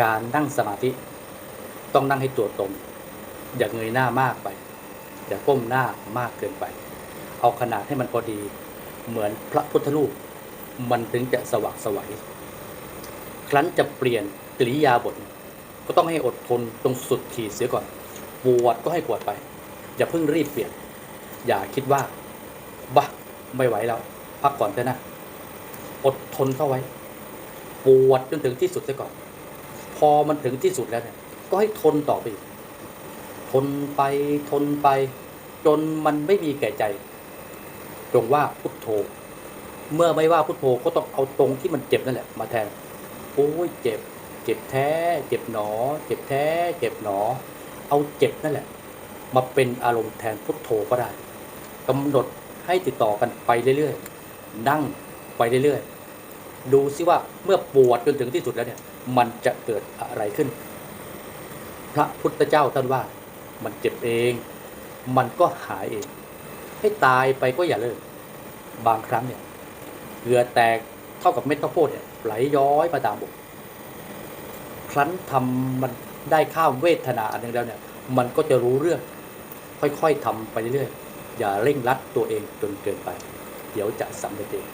การนั่งสมาธิ ต้องนั่งให้ตัวตรง อย่าเงยหน้ามากไป อย่าก้มหน้ามากเกินไป เอาขนาดให้มันพอดี เหมือนพระพุทธรูป มันถึงจะสว่างไสวัยครั้นจะเปลี่ยนกิริยาบท ก็ต้องให้อดทนตรงสุดขีดเสียก่อนปวดก็ให้ปวดไป อย่าเพิ่งรีบเปลี่ยน อย่าคิดว่าบ้าไม่ไหวแล้ว พักก่อนเถอะนะ อดทนเข้าไว้ ปวดจนถึงที่สุดเสียก่อน พอมันถึงที่สุดแล้วเนี่ยก็ให้ทนต่อไป ทนไปทนไป จนมันไม่มีแก่ใจ จงว่าพุทโธ เมื่อไม่ว่าพุทโธก็ต้องเอาตรงที่มันเจ็บนั่นแหละ มาแทนโอ้ยเจ็บ เจ็บแท้ เจ็บหนอ เจ็บแท้ เจ็บหนอ เอาเจ็บนั่นแหละ มาเป็นอารมณ์แทนพุทโธก็ได้กำหนดให้ติดต่อกันไปเรื่อยๆ นั่งไปเรื่อยๆ ดูซิว่าเมื่อปวดจนถึงที่สุดแล้วเนี่ย มันจะเกิดอะไรขึ้น พระพุทธเจ้าท่านว่า มันเจ็บเอง มันก็หายเอง ให้ตายไปก็อย่าเลิก บางครั้งเนี่ยเหงื่อแตกเท่ากับเม็ดข้าวโพดเนี่ยไหลย้อยมาตามบกครั้นทำมันได้ข้ามเวทนาอันหนึงแล้วเนี่ย มันก็จะรู้เรื่อง ค่อยๆทำไปเรื่อยๆอย่าเร่งรัดตัวเองจนเกินไป เดี๋ยวจะสำเร็จเอง